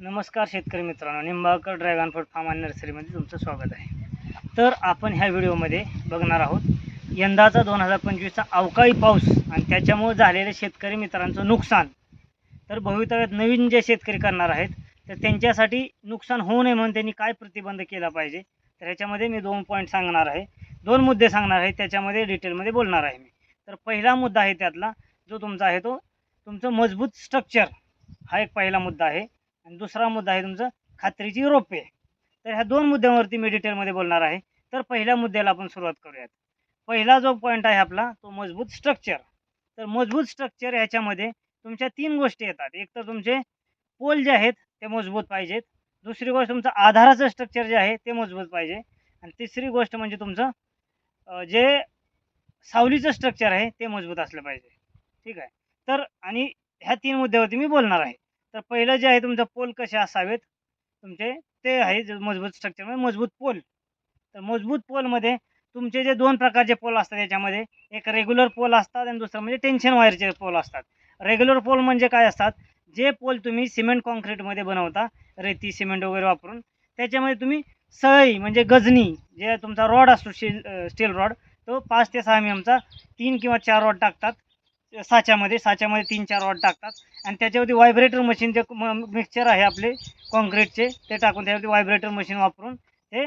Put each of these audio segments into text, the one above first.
नमस्कार शेतकरी मित्रांनो निंबाळकर ड्रॅगन फ्रूट फार्म आणि नर्सरीमध्ये तुमचं स्वागत आहे. तर आपण ह्या व्हिडिओमध्ये बघणार आहोत यंदाचा दोन हजार पंचवीसचा अवकाळी पाऊस आणि त्याच्यामुळे झालेले शेतकरी मित्रांचं नुकसान. तर भवितव्यात नवीन जे शेतकरी करणार आहेत तर त्यांच्यासाठी नुकसान होऊ नये म्हणून त्यांनी काय प्रतिबंध केला पाहिजे तर ह्याच्यामध्ये मी दोन पॉईंट सांगणार आहे. दोन मुद्दे सांगणार आहे त्याच्यामध्ये डिटेलमध्ये बोलणार आहे मी. तर पहिला मुद्दा आहे त्यातला जो तुमचा आहे तो तुमचं मजबूत स्ट्रक्चर हा एक पहिला मुद्दा आहे. आणि दुसरा मुद्दा आहे तुमचं खात्रीची रोपे. तर ह्या दोन मुद्द्यांवरती मी डिटेलमध्ये बोलणार आहे. तर पहिल्या मुद्द्याला आपण सुरुवात करूयात. पहिला जो पॉईंट आहे आपला तो मजबूत स्ट्रक्चर तर मजबूत स्ट्रक्चर ह्याच्यामध्ये तुमच्या तीन गोष्टी येतात. एक तर तुमचे पोल जे आहेत ते मजबूत पाहिजेत. दुसरी गोष्ट तुमचं आधाराचं स्ट्रक्चर जे आहे ते मजबूत पाहिजे. आणि तिसरी गोष्ट म्हणजे तुमचं जे सावलीचं स्ट्रक्चर आहे ते मजबूत असलं पाहिजे. ठीक आहे? तर आणि ह्या तीन मुद्द्यावरती मी बोलणार आहे. तर पहिलं जे आहे तुमचं पोल कसे असावेत? तुमचे ते आहे मजबूत स्ट्रक्चर म्हणजे मजबूत पोल. तर मजबूत पोलमध्ये तुमचे जे दोन प्रकारचे पोल असतात याच्यामध्ये एक रेग्युलर पोल असतात आणि दुसरं म्हणजे टेन्शन वायरचे पोल असतात. रेग्युलर पोल म्हणजे काय असतात? जे पोल तुम्ही सिमेंट कॉन्क्रीटमध्ये बनवता रेती सिमेंट वगैरे वापरून त्याच्यामध्ये तुम्ही सळई म्हणजे गजनी जे तुमचा रॉड असतो स्टील स्टील रॉड तो पाच ते सहा एम एमचा तीन किंवा चार रॉड टाकतात. साच्यामध्ये साच्यामध्ये तीन चार रॉड टाकतात. आणि त्याच्यावरती व्हायब्रेटर मशीन जे मिक्सचर आहे आपले कॉन्क्रीटचे ते टाकून त्यावरती व्हायब्रेटर मशीन वापरून ते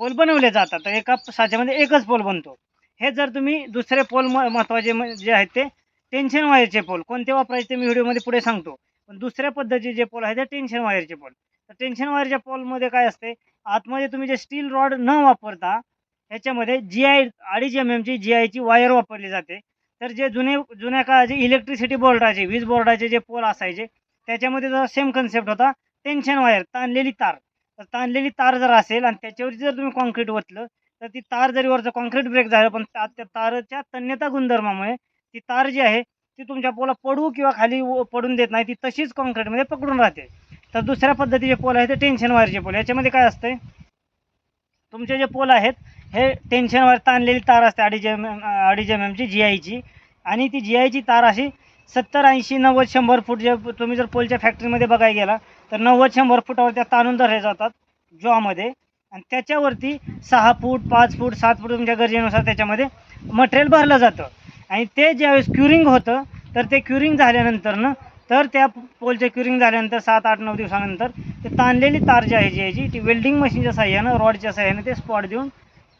पोल बनवले जातात. तर एका साच्यामध्ये एकच पोल बनतो. हे जर तुम्ही दुसरे पोल म महत्त्वाचे म- जे आहेत ते टेन्शन वायरचे पोल. कोणते वापरायचे ते मी व्हिडिओमध्ये पुढे सांगतो. पण दुसऱ्या पद्धतीचे जे पोल आहेत ते टेन्शन वायरचे पोल. तर टेन्शन वायरच्या पोलमध्ये काय असते? आतमध्ये तुम्ही जे स्टील रॉड न वापरता ह्याच्यामध्ये जी आय अडीच एम एमची जी आयची वायर वापरली जाते. तर जे जुने जुन्या काळाचे इलेक्ट्रिसिटी बोर्डाचे वीज बोर्डाचे जे पोल असायचे त्याच्यामध्ये जर सेम कन्सेप्ट होता. टेन्शन वायर ताणलेली तार. तर ताणलेली तार जर असेल आणि त्याच्यावरती जर तुम्ही कॉन्क्रीट ओतलं तर ती तार जरी वरचं कॉन्क्रीट ब्रेक झालं पण त्या त्या तारच्या तन्यता गुणधर्मामुळे ती तार जी आहे ती तुमच्या पोला पडू किंवा खाली पडून देत नाही ती तशीच कॉन्क्रीटमध्ये पकडून राहते. तर दुसऱ्या पद्धतीचे पोल आहे ते टेन्शन वायरचे पोल. याच्यामध्ये काय असते तुमचे जे पोल आहेत हे टेन्शनवर ताणलेली तार असते अडीच एम एम अडीच एम एमची जी आयची आणि ती जी आयची तार अशी सत्तर ऐंशी नव्वद शंभर फूट जे तुम्ही जर पोलच्या फॅक्टरीमध्ये बघायला गेला तर नव्वद शंभर फुटावर त्या ताणून धरले जातात जॉमध्ये. आणि त्याच्यावरती सहा फूट पाच फूट सात फूट तुमच्या गरजेनुसार त्याच्यामध्ये मटेरियल भरलं जातं. आणि ते ज्यावेळेस क्युरिंग होतं तर ते क्युरिंग झाल्यानंतर ना तर त्या पोलचे क्युरिंग झाल्यानंतर सात आठ नऊ दिवसानंतर ते ताणलेली तार जी आहे जी याची ती वेल्डिंग मशीनच्या साह्यानं रॉडच्या साह्यानं ते स्पॉट देऊन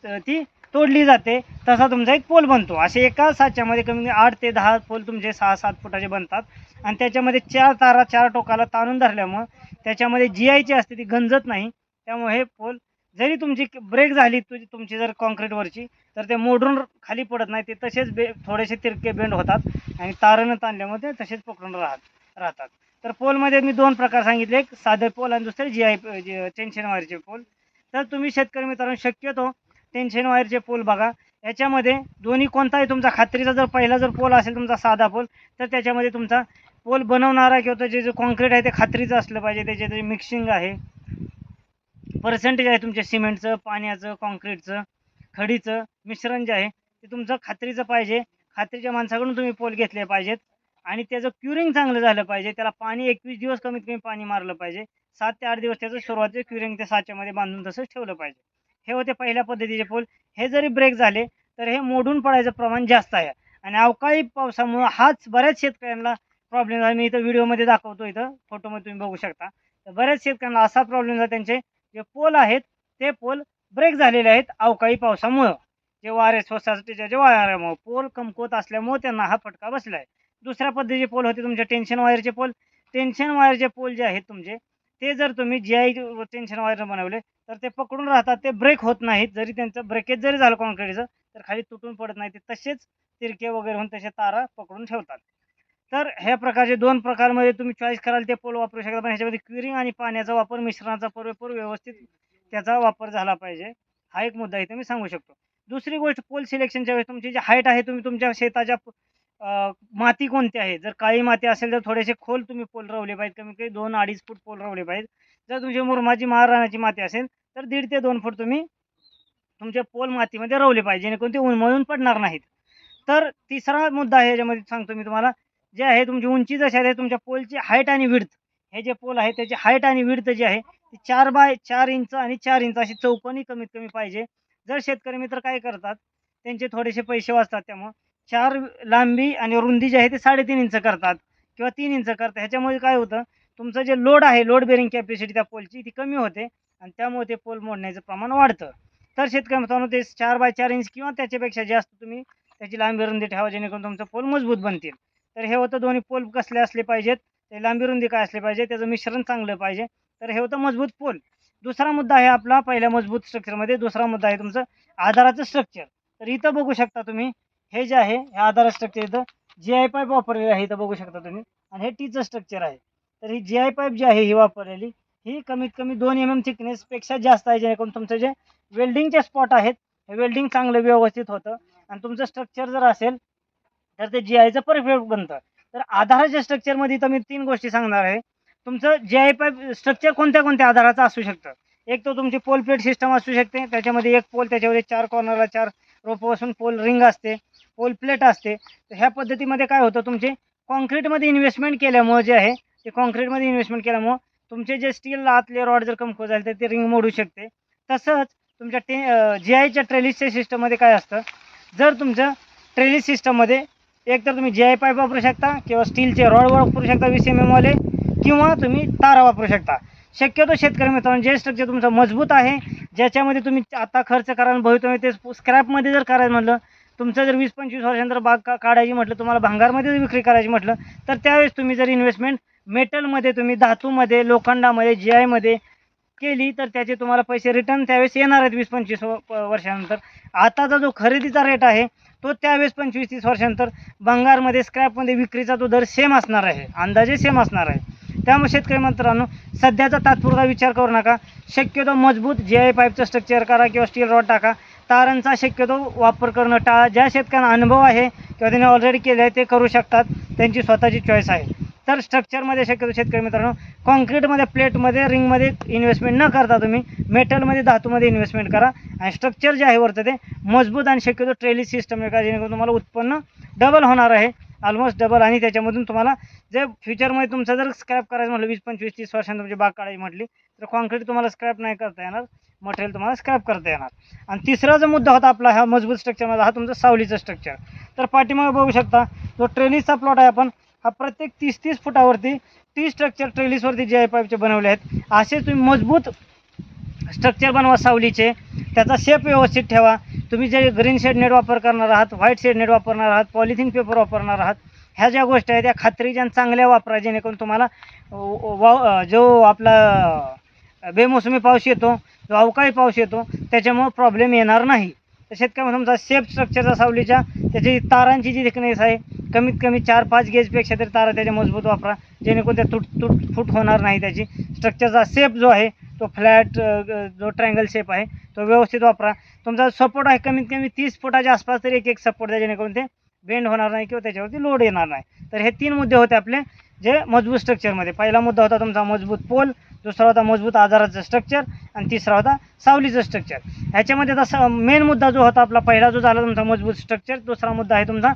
ती तोडली जाते. तसा तुमचा एक पोल बनतो. असे एका साच्यामध्ये कमी कमी आठ ते दहा पोल तुमचे सहा सात फुटाचे बनतात. आणि त्याच्यामध्ये चार तारा चार टोकाला ताणून धरल्यामुळं त्याच्यामध्ये जी आयची असते ती गंजत नाही. त्यामुळे हे पोल जरी तुमची ब्रेक झाली तुझी तुमची जर कॉन्क्रीटवरची तर ते मोडून खाली पडत नाही. ते तसेच बे थोडेसे तिरके बेंड होतात. आणि तारानं ताणल्यामुळे ते तसेच पकडून राहत राहतात. तर पोलमध्ये मी दोन प्रकार सांगितले. एक साधे पोल आणि दुसरे जी आय टेन्शन वायरचे पोल. तर तुम्ही शेतकरी मित्रांनो शक्यतो टेन्शन वायरचे पोल बघा. याच्यामध्ये दोन्ही कोणताही तुमचा खात्रीचा जर पहिला जर पोल असेल तुमचा साधा पोल तर त्याच्यामध्ये तुमचा पोल बनवणारा किंवा त्याचे जे कॉन्क्रीट आहे ते खात्रीचं असलं पाहिजे. त्याचे जे मिक्सिंग आहे पर्सेंटेज आहे तुमच्या सिमेंटचं पाण्याचं कॉन्क्रीटचं खडीचं मिश्रण जे आहे ते तुमचं खात्रीचं पाहिजे. खात्रीच्या माणसाकडून तुम्ही पोल घेतले पाहिजेत. आणि त्याचं क्युरिंग चांगलं झालं पाहिजे. त्याला पाणी एकवीस दिवस कमीत कमी पाणी मारलं पाहिजे. सात ते आठ दिवस त्याचं सुरुवातीचं क्युरिंग त्या साच्यामध्ये बांधून तसंच ठेवलं पाहिजे. हे होते पहिल्या पद्धतीचे पोल. हे जरी ब्रेक झाले तर हे मोडून पडायचं प्रमाण जास्त आहे. आणि अवकाळी पावसामुळं हाच बऱ्याच शेतकऱ्यांना प्रॉब्लेम झाला. मी इथं व्हिडिओमध्ये दाखवतो इथं. फोटोमध्ये तुम्ही बघू शकता. तर बऱ्याच शेतकऱ्यांना असा प्रॉब्लेम झाला. त्यांचे जे पोल आहेत ते पोल ब्रेक झालेले आहेत अवकाळी पावसामुळं. जे वारे सोसायटीच्या जे वाऱ्यामुळं पोल कमकुवत असल्यामुळं त्यांना हा फटका बसला आहे दुसऱ्या पद्धतीचे पोल होते तुमचे टेन्शन वायरचे पोल. टेन्शन वायरचे पोल जे आहेत तुमचे ते जर तुम्ही जी आय टेन्शन वायरनं बनवले तर ते पकडून राहतात ते ब्रेक होत नाहीत. जरी त्यांचं ब्रेकेज जरी झालं कॉन्क्रीटचं तर खाली तुटून पडत नाही. ते तसेच तिरके वगैरे होऊन तसे तारा पकडून ठेवतात. तर ह्या प्रकारचे दोन प्रकारमध्ये तुम्ही चॉईस कराल ते पोल वापरू शकता. पण ह्याच्यामध्ये क्युरिंग आणि पाण्याचा वापर मिश्रणाचा पुरेपूर व्यवस्थित त्याचा वापर झाला पाहिजे. हा एक मुद्दा इथे मी सांगू शकतो. दुसरी गोष्ट पोल सिलेक्शनच्या वेळेस तुमची जी हाईट आहे तुम्ही तुमच्या शेताच्या माती कोणती आहे? जर काळी माती असेल तर थोडेसे खोल तुम्ही पोल रवले पाहिजेत. कमी कमी दोन अडीच फूट पोल रवले पाहिजेत. जर तुमची मुरमाची महाराणाची माती असेल तर दीड ते दोन फूट तुम्ही तुमचे पोल मातीमध्ये रवले पाहिजे जेणेकरून ते उन्मळून पडणार नाहीत. तर तिसरा मुद्दा आहे याच्यामध्ये सांगतो मी तुम्हाला. जे आहे तुमची उंची जशी आहे तुमच्या पोलची हाईट आणि विड्थ हे जे पोल आहे त्याची हाईट आणि विड्थ जी आहे ती चार बाय चार इंच आणि चार इंच अशी चौकोनी कमीत कमी पाहिजे. जर शेतकरी मित्र काय करतात त्यांचे थोडेसे पैसे वाचतात त्यामुळं चार लांबी आणि रुंदी जी आहे ती साडेतीन इंच करतात किंवा तीन इंच करतात. ह्याच्यामुळे काय होतं तुमचं जे लोड आहे लोड बेरिंग कॅपॅसिटी त्या पोलची ती कमी होते आणि त्यामुळे ते पोल मोडण्याचं प्रमाण वाढतं. तर शेतकरी मित्रांनो ते चार बाय चार इंच किंवा त्याच्यापेक्षा जास्त तुम्ही त्याची लांबी रुंदी ठेवा जेणेकरून तुमचं पोल मजबूत बनतील. तर हे होतं दोन्ही पोल कसले असले पाहिजेत ते लांबी रुंदी काय असले पाहिजे त्याचं मिश्रण चांगलं पाहिजे. तर हे होतं मजबूत पोल. दुसरा मुद्दा आहे आपला पहिल्या मजबूत स्ट्रक्चरमध्ये दुसरा मुद्दा आहे तुमचं आधाराचं स्ट्रक्चर तर इथं बघू शकता तुम्ही हे जे आहे हे आधार स्ट्रक्चर इथं जी आय पाईप वापरलेली आहे इथं बघू शकता तुम्ही. आणि हे टीचं स्ट्रक्चर आहे. तर ही जी आय पाईप जी आहे ही वापरलेली ही कमीत कमी दोन एम एम थिकनेसपेक्षा जास्त आहे जेणेकरून तुमचं जे वेल्डिंगचे स्पॉट आहेत हे वेल्डिंग चांगलं व्यवस्थित होतं. आणि तुमचं स्ट्रक्चर जर असेल तर ते जी आयचं परफेक्ट बनतं. तर आधाराच्या स्ट्रक्चरमध्ये तर मी तीन गोष्टी सांगणार आहे. तुमचं जी आय पाईप स्ट्रक्चर कोणत्या कोणत्या आधाराचं असू शकतं? एक तर तुमची पोल प्लेट सिस्टम असू शकते. त्याच्यामध्ये एक पोल त्याच्यामध्ये चार कॉर्नरला चार रोपं असून पोल रिंग असते. पोल प्लेट असते. तर ह्या पद्धतीमध्ये काय होतं तुमचे? कॉन्क्रीटमध्ये इन्व्हेस्टमेंट केल्यामुळं जे आहे ते कॉन्क्रीटमध्ये इन्व्हेस्टमेंट केल्यामुळं तुमचे जे स्टील आतले रॉड जर कमकुवत झाले तर ते रिंग मोडू शकते. तसंच तुमच्या टे जी आयच्या ट्रेलिसच्या सिस्टममध्ये काय असतं? जर तुमचं ट्रेलिस सिस्टममध्ये एक तर तुम्ही जी आय पाईप वापरू शकता किंवा स्टीलचे रॉड वापरू शकता वीस एम एमवाले किंवा तुम्ही तारा वापरू शकता. शक्यतो शेतकरी मित्रांनो जे स्ट्रक्चर तुमचं मजबूत आहे ज्याच्यामध्ये तुम्ही आता खर्च करा भवितव्य ते स्क्रॅपमध्ये जर करायचं म्हटलं तुमचं जर वीस पंचवीस वर्षानंतर बाग का काढायची म्हटलं तुम्हाला भांगारमध्ये जर विक्री करायची म्हटलं तर त्यावेळेस तुम्ही जर इन्व्हेस्टमेंट मेटलमध्ये तुम्ही धातूमध्ये लोखंडामध्ये जी आयमध्ये केली तर त्याचे तुम्हाला पैसे रिटर्न त्यावेळेस येणार आहेत वीस पंचवीस वर्षानंतर. आताचा जो खरेदीचा रेट आहे तो त्यावेळेस पंचवीस तीस वर्षानंतर भंगारमध्ये स्क्रॅपमध्ये विक्रीचा तो दर सेम असणार आहे. अंदाजे सेम असणार आहे. त्यामुळे शेतकरी मित्रांनो सध्याचा तात्पुरता विचार करू नका. शक्यतो मजबूत जी आय पाईपचं स्ट्रक्चर करा किंवा स्टील रॉड टाका. तारांचा शक्यतो वापर करणं टाळा ज्या शेतकऱ्यांना अनुभव आहे किंवा त्यांनी ऑलरेडी केले आहे ते करू शकतात. त्यांची स्वतःची चॉईस आहे. तर स्ट्रक्चरमध्ये शक्यतो शेतकरी मित्रांनो कॉन्क्रीटमध्ये प्लेटमध्ये रिंगमध्ये इन्व्हेस्टमेंट न करता तुम्ही मेटलमध्ये धातूमध्ये इन्व्हेस्टमेंट करा. आणि स्ट्रक्चर जे आहे वरचं ते मजबूत आणि शक्यतो ट्रेली सिस्टम एका जेणेकरून तुम्हाला उत्पन्न डबल होणार आहे. ऑलमोस्ट डबल आणि त्याच्यामधून तुम्हाला जे फ्युचरमध्ये तुमचं जर स्क्रॅप करायचं म्हटलं वीस पंचवीस तीस वर्षांनी तुमची बाग काढायची म्हटली तर कॉन्क्रीट तुम्हाला स्क्रॅप नाही करता येणार. मटेरियल तुम्हाला स्क्रॅप करता येणार. आणि तिसरा जो मुद्दा होता आपला हा मजबूत स्ट्रक्चरमध्ये हा तुमचा सावलीचं स्ट्रक्चर तर पाठीमागे बघू शकता जो ट्रेलिसचा प्लॉट आहे आपण हा प्रत्येक तीस तीस फुटावरती ती स्ट्रक्चर ट्रेलिसवरती जे आय पाईपचे बनवले आहेत. असे तुम्ही मजबूत स्ट्रक्चर बनवा सावलीचे त्याचा शेप व्यवस्थित ठेवा. तुम्ही जे ग्रीन शेड नेट वापर करणार आहात व्हाईट शेड नेट वापरणार आहात पॉलिथिन पेपर वापरणार आहात ह्या ज्या गोष्टी आहेत त्या खात्रीच्या आणि चांगल्या वापरा जेणेकरून तुम्हाला वा जो आपला बेमोसमी पाऊस येतो अवकाळी पाऊस येतो त्याच्यामुळं प्रॉब्लेम येणार नाही. तर शेतकरी तुमचा सेफ स्ट्रक्चरचा सावलीच्या त्याची तारांची जी थिकनेस आहे कमीत कमी चार पाच गेजपेक्षा तरी तारा त्याच्या मजबूत वापरा. जेणेकरून त्या तुट तुट फूट होणार नाही त्याची. स्ट्रक्चरचा सेप जो आहे तो फ्लॅट जो ट्रँगल शेप आहे तो व्यवस्थित वापरा. तुमचा सपोर्ट आहे कमीत कमी तीस फुटाच्या आसपास तरी एक एक सपोर्ट द्या जेणेकरून ते बेंड होणार नाही किंवा त्याच्यावरती लोड येणार नाही. तर हे तीन मुद्दे होते आपले जे मजबूत स्ट्रक्चरमध्ये पहिला मुद्दा होता तुमचा मजबूत पोल दुसरा होता मजबूत आधाराचं स्ट्रक्चर आणि तिसरा होता सावलीचं स्ट्रक्चर ह्याच्यामध्ये तसा मेन मुद्दा जो होता आपला पहिला जो झाला तुमचा मजबूत स्ट्रक्चर दुसरा मुद्दा आहे तुमचा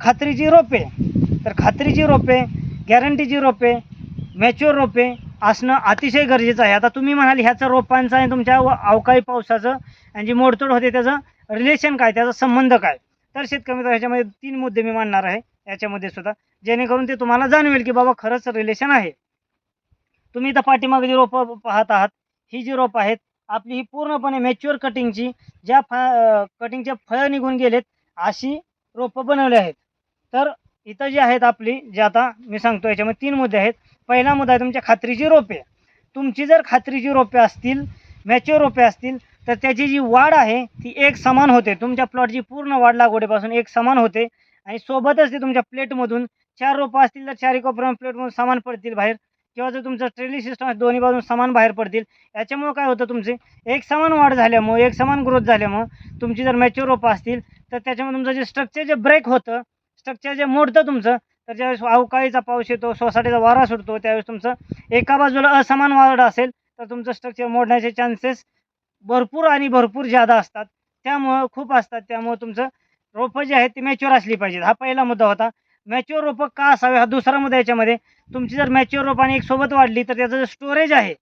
खात्रीची रोपे. तर खात्रीची रोपे गॅरंटीची रोपे मॅच्युअर रोपे असणं अतिशय गरजेचं आहे. आता तुम्ही म्हणाल ह्याचं रोपांचं आणि तुमच्या व- अवकाळी पावसाचं आणि जी मोडतोड होते त्याचं रिलेशन काय? त्याचा संबंध काय? तर शेतकरी मित्र ह्याच्यामध्ये तीन मुद्दे मी मांडणार आहे. याच्यामध्ये सुद्धा जेणेकरून ते तुम्हाला जाणवेल की बाबा खरंच रिलेशन आहे. तुम्ही इथं पाठीमागे जी रोपं पाहत आहात ही जी रोपं आहेत आपली ही पूर्णपणे मॅच्युअर कटिंगची ज्या फा कटिंगच्या फळं निघून गेलेत अशी रोपं बनवली आहेत. तर इथं जी आहेत आपली जे आता मी सांगतो याच्यामध्ये तीन मुद्दे आहेत. पहिला मुद्दा आहे तुमच्या खात्रीची रोपे. तुमची जर खात्रीची रोपे असतील मॅच्युअर रोपे असतील तर त्याची जी वाढ आहे ती एक समान होते. तुमच्या प्लॉटची पूर्ण वाढ लागवडीपासून एक समान होते. आणि सोबतच ते तुमच्या प्लेटमधून चार रोपं असतील तर चार कोपऱ्यामध्ये प्लेटमधून समान पडतील बाहेर. किंवा जर तुमचं ट्रेली सिस्टम आहे दोन्ही बाजून समान बाहेर पडतील. याच्यामुळं काय होतं तुमचे? एक समान वाढ झाल्यामुळं एक समान ग्रोथ झाल्यामुळं तुमची जर मॅच्युअर रोपं असतील तर त्याच्यामुळे तुमचं जे स्ट्रक्चर जे ब्रेक होतं स्ट्रक्चर जे मोडतं तुमचं तर ज्यावेळेस अवकाळीचा पाऊस येतो सोसायटीचा वारा सुटतो त्यावेळेस तुमचं एका बाजूला असमान वाढ असेल तर तुमचं स्ट्रक्चर मोडण्याचे चान्सेस भरपूर आणि भरपूर जादा असतात. त्यामुळं खूप असतात. त्यामुळं तुमचं रोपं जे आहेत ती मॅच्युअर असली पाहिजेत. हा पहिला मुद्दा होता. मॅच्युअर रोपं का असावे? हा दुसरा मुद्दा याच्यामध्ये. तुमची जर मॅच्युअर रोप आणि एक सोबत वाढली तर त्याचं जे स्टोरेज आहे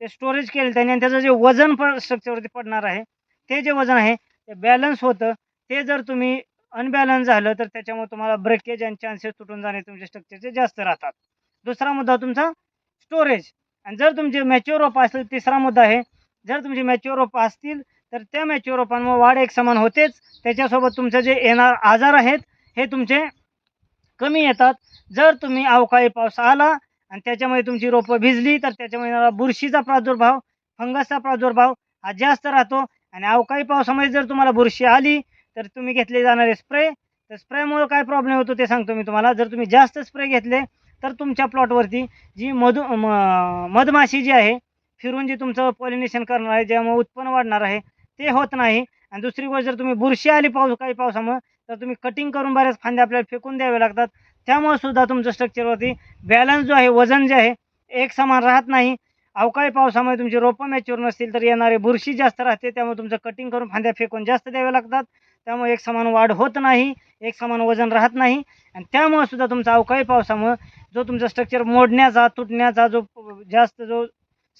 ते स्टोरेज केलं त्याने आणि त्याचं जे वजन पण स्ट्रक्चरवरती पडणार आहे ते जे वजन आहे ते बॅलन्स होतं. ते जर तुम्ही अनबॅलन्स झालं तर त्याच्यामुळे तुम्हाला ब्रेकेज आणि चान्सेस तुटून जाणे तुमच्या स्ट्रक्चरचे जास्त राहतात. दुसरा मुद्दा तुमचा स्टोरेज आणि जर तुमचे मॅच्युअर रोप असतील तिसरा मुद्दा आहे जर तुमचे मॅच्युअर रोप असतील तर त्या मॅच्युअर रोपांमुळे वाढ एक समान होतेच. त्याच्यासोबत तुमचं जे येणार आजार आहेत हे तुमचे कमी येतात. जर तुम्ही अवकाळी पाऊस आला आणि त्याच्यामध्ये तुमची रोपं भिजली तर त्याच्यामध्ये बुरशीचा प्रादुर्भाव फंगसचा प्रादुर्भाव हा जास्त राहतो. आणि अवकाळी पावसामध्ये जर तुम्हाला बुरशी आली तर तुम्ही घेतले जाणारे स्प्रे. तर स्प्रेमुळं काय प्रॉब्लेम होतो ते सांगतो मी तुम्हाला. जर तुम्ही जास्त स्प्रे घेतले तर तुमच्या प्लॉटवरती जी मधु म- मधमाशी जी आहे फिरून जी तुमचं पॉलिनेशन करणार आहे ज्यामुळे उत्पन्न वाढणार आहे ते होत नाही. आणि दुसरी गोष्ट जर तुम्ही बुरशी आली पाऊस काही पावसामुळे तर तुम्ही कटिंग करून बऱ्याच फांद्या आपल्याला फेकून द्यावे लागतात. त्यामुळे सुद्धा तुमचं स्ट्रक्चरवरती बॅलन्स जो आहे वजन जे आहे एक समान राहत नाही. अवकाळी पावसामुळे तुमची रोपं मॅच्युअर नसतील तर येणारे बुरशी जास्त राहते. त्यामुळे तुमचं कटिंग करून फांद्या फेकून जास्त द्यावे लागतात. त्यामुळे एक समान वाढ होत नाही एक समान वजन राहत नाही. आणि त्यामुळे सुद्धा तुमचा अवकाळी पावसामुळे जो तुमचं स्ट्रक्चर मोडण्याचा तुटण्याचा जो जास्त जो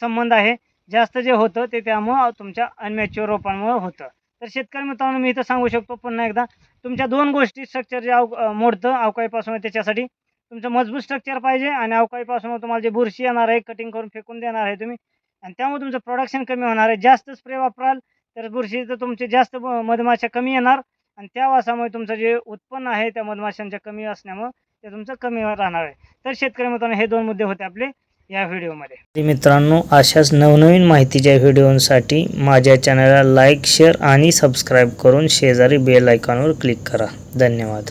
संबंध आहे जास्त जे होतं ते त्यामुळं तुमच्या अनमॅच्युअर रोपांमुळे होतं. तर शेतकरी मित्रांनो मी इथं सांगू शकतो पुन्हा एकदा. तुमच्या दोन गोष्टी स्ट्रक्चर जे अव मोडतं अवकाळीपासून त्याच्यासाठी. तुमचं मजबूत स्ट्रक्चर पाहिजे आणि अवकाळीपासून तुम्हाला जे बुरशी येणार आहे कटिंग करून फेकून देणार आहे तुम्ही आणि त्यामुळे तुमचं प्रोडक्शन कमी होणार आहे. जास्त स्प्रे वापराल तर बुरशी तर तुमचे जास्त मधमाशा कमी येणार आणि त्या वासामुळे तुमचं जे उत्पन्न आहे त्या मधमाशांच्या कमी असण्यामुळं ते तुमचं कमी राहणार आहे. तर शेतकरी मित्रांनो हे दोन मुद्दे होते आपले. या व्हिडिओमध्ये. मित्रांनो अशाच नवनवीन माहितीच्या व्हिडिओसाठी माझ्या चॅनलला लाईक शेअर आणि सबस्क्राईब करून शेजारी बेल आयकॉनवर क्लिक करा. धन्यवाद.